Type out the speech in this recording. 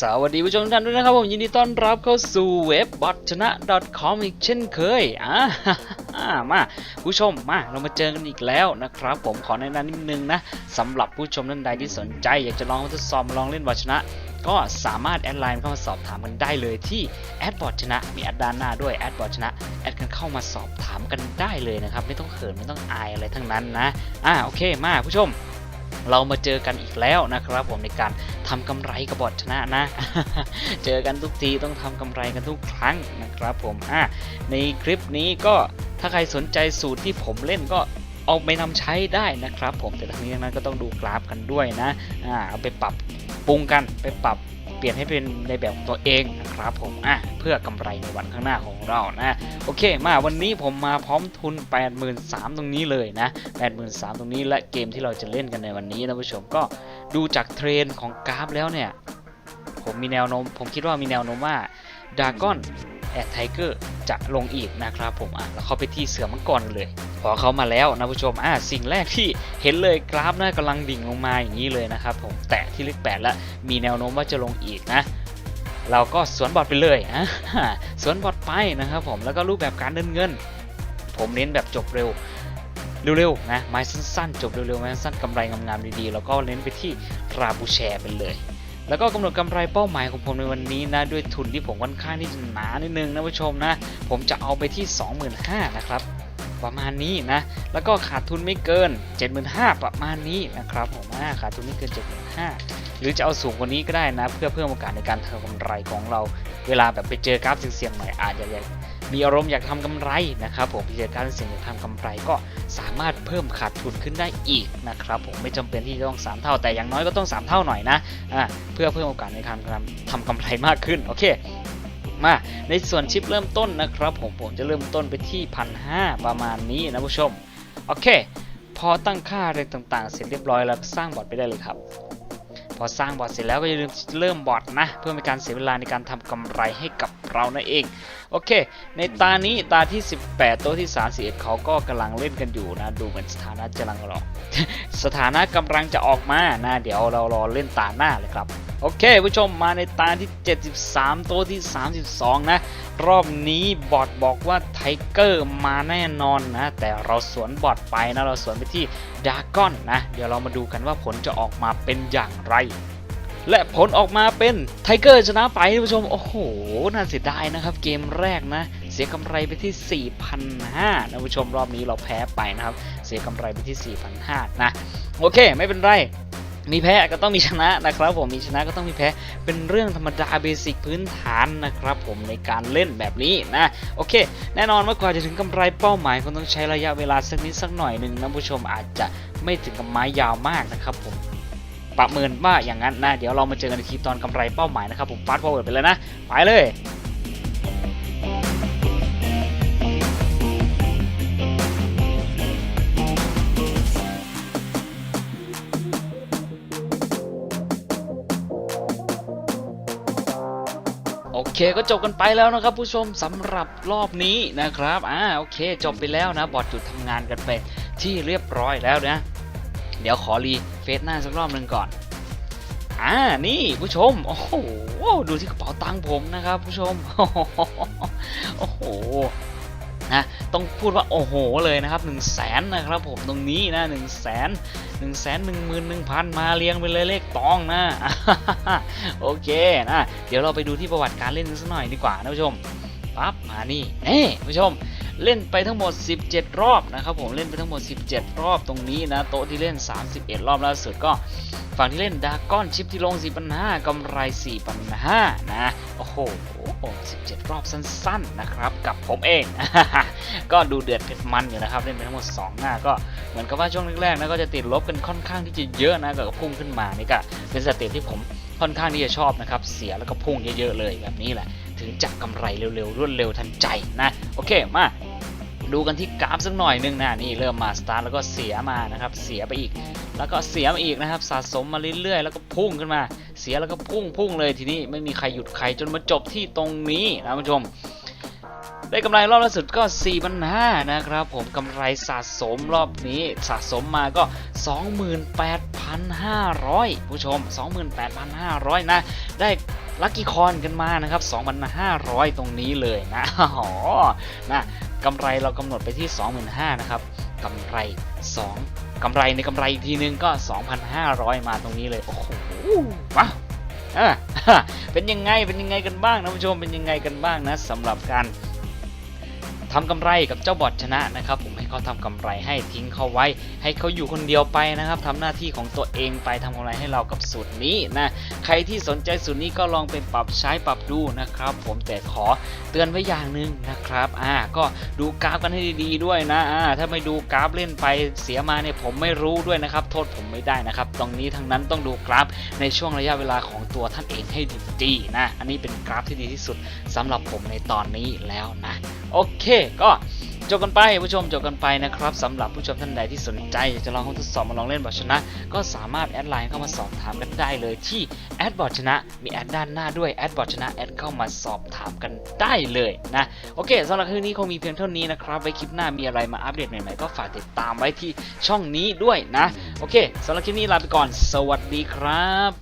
สวัสดีผู้ชมทุกท่านด้วยนะครับผมยินดีต้อนรับเข้าสู่เว็บบอทชนะ .com อีกเช่นเคยอ่ามาผู้ชมมาเรามาเจอกันอีกแล้วนะครับ ผมขอแนะนำนิดนึงนะสำหรับผู้ชมท่านใดที่สนใจ อยากจะลองทดสอบลองเล่นบอทชนะ ก็สามารถแอดไลน์เข้ามาสอบถามกันได้เลยที่แอดบอทชนะมีแอดด้านหน้าด้วยแอดบอทชนะแอดกันเข้ามาสอบถามกันได้เลยนะครับ ไม่ต้องเขินไม่ต้องอายอะไรทั้งนั้นนะอ่าโอเคมาผู้ชมเรามาเจอกันอีกแล้วนะครับผมในการ ทำกำไรกับบอทชนะนะ เจอกันทุกทีต้องทำกำไรกันทุกครั้งนะครับผมอะในคลิปนี้ก็ถ้าใครสนใจสูตรที่ผมเล่นก็เอาไปนำใช้ได้นะครับ ผมแต่ทั้งนี้ทั้งนั้นก็ต้องดูกราฟกันด้วยนะอ่าเอาไปปรับปรุงกันไปปรับเปลี่ยนให้เป็นในแบบของตัวเองนะครับผมอะเพื่อกำไรในวันข้างหน้าของเรานะ โอเค มาวันนี้ผมมาพร้อมทุน 83,000ตรงนี้เลยนะ83,000ตรงนี้และเกมที่เราจะเล่นกันในวันนี้นะผู้ชมก็ ดูจากเทรนของกราฟแล้วเนี่ย ผมมีแนวโน้ม ผมคิดว่ามีแนวโน้มว่าดากอนแอดไทเกอร์จะลงอีกนะครับผมอะแล้วเข้าไปที่เสือมังกรเลย พอเขามาแล้วนะผู้ชมอะสิ่งแรกที่เห็นเลยกราฟนะกำลังดิ่งลงมาอย่างนี้เลยนะครับผมแตะที่เลขแปดแล้วมีแนวโน้มว่าจะลงอีกนะเราก็สวนบอทไปเลยอะสวนบอทไปนะครับผมแล้วก็รูปแบบการเดินเงิน ผมเน้นแบบจบเร็ว เร็วๆนะไม้สั้นๆ จบเร็วๆไม้สั้นๆกำไรงามๆดีๆ แล้วก็เน้นไปที่ราบูแชร์ไปเลย แล้วก็กำหนดกำไรเป้าหมายของผมในวันนี้นะด้วยทุนที่ผมค่อนข้างที่จะหนานิดนึงนะผู้ชมนะ ผมจะเอาไปที่ 25,000นะครับประมาณนี้นะ แล้วก็ขาดทุนไม่เกิน 75,000 ประมาณนี้นะครับผมอ่าขาดทุนไม่เกิน 75,000 หรือจะเอาสูงกว่านี้ก็ได้นะ เพื่อเพิ่มโอกาสในการทำกำไรของเรา เวลาแบบไปเจอกราฟเสี่ยงๆหน่อยอาจจะ มีอารมณ์อยากทำกำไรนะครับผมไปเจอกาฟเสี่ยงอยากทำกำไรก็สามารถเพิ่มขาดทุนขึ้นได้อีกนะครับผมไม่จำเป็นที่จะต้อง 3 เท่าแต่อย่างน้อยก็ต้อง 3 เท่าหน่อยนะอ่าเพื่อเพิ่มโอกาสในการทำกำไรมากขึ้นโอเคมาในส่วนชิปเริ่มต้นนะครับ ผมผมจะเริ่มต้นไปที่พันหประมาณนี้นะผู้ชมโอเค พอตั้งค่าอะไรต่างๆ เสร็จเรียบร้อยแล้วสร้างบอทไปได้เลยครับ พอสร้างบอทเสร็จแล้วก็อย่าลืมเริ่มบอทนะ เพื่อเป็นการเสียเวลาในการทำกำไรให้กับเรานั่นเอง โอเค ในตานี้ตาที่ 18 โต๊ะที่ 31 เขาก็กำลังเล่นกันอยู่นะ ดูเหมือนสถานะจะลังรอสถานะกำลังจะออกมานะ เดี๋ยวเรารอเล่นตาหน้าเลยครับ โอเคผู้ชมมาในตาที่ 73ต๊ะที่ 32 นะ รอบนี้บอทบอกว่าไทเกอร์มาแน่นอนนะ แต่เราสวนบอทไปนะ เราสวนไปที่ดากอนนะ เดี๋ยวเรามาดูกันว่าผลจะออกมาเป็นอย่างไรและผลออกมาเป็นไทเกอร์ชนะไปท่านผู้ชม โอ้โห น่าเสียดายนะครับ เกมแรกนะ เสียกำไรไปที่ 4,500นะผู้ชมรอบนี้เราแพ้ไปนะครับ เสียกำไรไปที่ 4,500นะ โอเค ไม่เป็นไร มีแพ้ก็ต้องมีชนะนะครับผมมีชนะก็ต้องมีแพ้เป็นเรื่องธรรมดาเบสิกพื้นฐานนะครับผมในการเล่นแบบนี้นะโอเค แน่นอนว่ากว่าจะถึงกำไรเป้าหมายคงต้องใช้ระยะเวลาสักนิดสักหน่อยหนึ่งนะผู้ชมอาจจะไม่ถึงกับไม้ยาวมากนะครับผมประเมินว่าอย่างนั้นนะเดี๋ยวเรามาเจอกันในคลิปตอนกำไรเป้าหมายนะครับผมฟาสต์ฟอร์เวิร์ดไปเลยนะไปเลย โอเคก็จบกันไปแล้วนะครับ ผู้ชมสำหรับรอบนี้นะครับอ่าโอเค จบไปแล้วนะ บอร์ดหยุดทำงานกันไปที่เรียบร้อยแล้วนะ เดี๋ยวขอรีเฟซหน้าสักรอบหนึ่งก่อนอ่านี่ผู้ชมโอ้โหดูที่กระเป๋าตังค์ผมนะครับ ผู้ชมโอ้โห นะต้องพูดว่าโอ้โหเลยนะครับ1นึ่งแสนนะครับผมตรงนี้นะ1นึ่งแสนหนึ่งแสนหนึ่งหมื่นหนึ่งพันมาเรียงไปเลยเลขตองนะโอเคนะเดี๋ยวเราไปดูที่ประวัติการเล่นกันสักหน่อยดีกว่านะผู้ชมปั๊บมานี่เอ้ผู้ชม เล่นไปทั้งหมด 17 รอบนะครับผมเล่นไปทั้งหมด 17 รอบตรงนี้นะโต๊ะที่เล่น 31 รอบล่าสุดก็ฝั่งที่เล่นดาก้อนชิปที่ลง 4,500กำไร 4,500นะโอ้โห17 รอบสั้นๆนะครับกับผมเอง ก็ดูเดือดเผ็ดมันอยู่นะครับเล่นไปทั้งหมด 2 หน้าก็เหมือนกับว่าช่วงแรกๆนะก็จะติดลบกันค่อนข้างที่จะเยอะนะก็พุ่งขึ้นมานี่ก็เป็นสเตปที่ผมค่อนข้างที่จะชอบนะครับเสียแล้วก็พุ่งเยอะๆเลยแบบนี้แหละ ถึงจะกำไรเร็วๆรวดเร็วทันใจนะ โอเคมา ดูกันที่กราฟสักหน่อยหนึงนะนี่เริ่มมาสตาร์ทแล้วก็เสียมานะครับเสียไปอีก แล้วก็เสียมาอีกนะครับสะสมมาเรื่อยๆแล้วก็พุ่งขึ้นมา เสียแล้วก็พุ่งพุ่งเลยทีนี้ไม่มีใครหยุดใครจนมาจบที่ตรงนี้นะผู้ชม ได้กำไรรอบล่าสุดก็4,500นะครับ ผมกำไรสะสมรอบนี้สะสมมาก็ 28,500 ผู้ชม 28,500 นะ ได้ลัคกี้คอนกันมานะครับ 2,500 ตรงนี้เลยนะอ๋อนะ กำไรเรากำหนดไปที่ 25,000นะครับกำไร 2กำไรในกำไรอีกทีนึงก็ 2,500 มาตรงนี้เลย โอ้โหว้าวเป็นยังไงเป็นยังไงกันบ้างนะผู้ชมเป็นยังไงกันบ้างนะสำหรับการ ทำกำไรกับเจ้าบอทชนะนะครับ ผมให้เขาทำกำไรให้ทิ้งเขาไว้ ให้เขาอยู่คนเดียวไปนะครับทำหน้าที่ของตัวเองไปทำกำไรให้เรากับสูตรนี้นะใครที่สนใจสูตรนี้ก็ลองไปปรับใช้ปรับดูนะครับ ผมแต่ขอเตือนไว้อย่างหนึ่งนะครับอ่าก็ดูกราฟกันให้ดีๆด้วยนะอ่าถ้าไม่ดูกราฟเล่นไปเสียมาเนี่ยผมไม่รู้ด้วยนะครับ โทษผมไม่ได้นะครับ ตรงนี้ทั้งนั้นต้องดูกราฟในช่วงระยะเวลาของตัวท่านเองให้ดีๆนะอันนี้เป็นกราฟที่ดีที่สุดสำหรับผมในตอนนี้แล้วนะ โอเค ก็จบกันไปผู้ชมจบกันไปนะครับสำหรับผู้ชมท่านใดที่สนใจอยากจะลองทดสอบมาลองเล่นบอทชนะ ก็สามารถแอดไลน์เข้ามาสอบถามกันได้เลยที่แอดบอทชนะ มีแอดด้านหน้าด้วยแอดบอทชนะแอดเข้ามาสอบถามกันได้เลยนะโอเคสำหรับคลิปนี้คงมีเพียงเท่านี้นะครับไว้คลิปหน้ามีอะไรมาอัปเดตใหม่ๆก็ฝากติดตามไว้ที่ช่องนี้ด้วยนะโอเคสำหรับคลิปนี้ลาไปก่อน สวัสดีครับ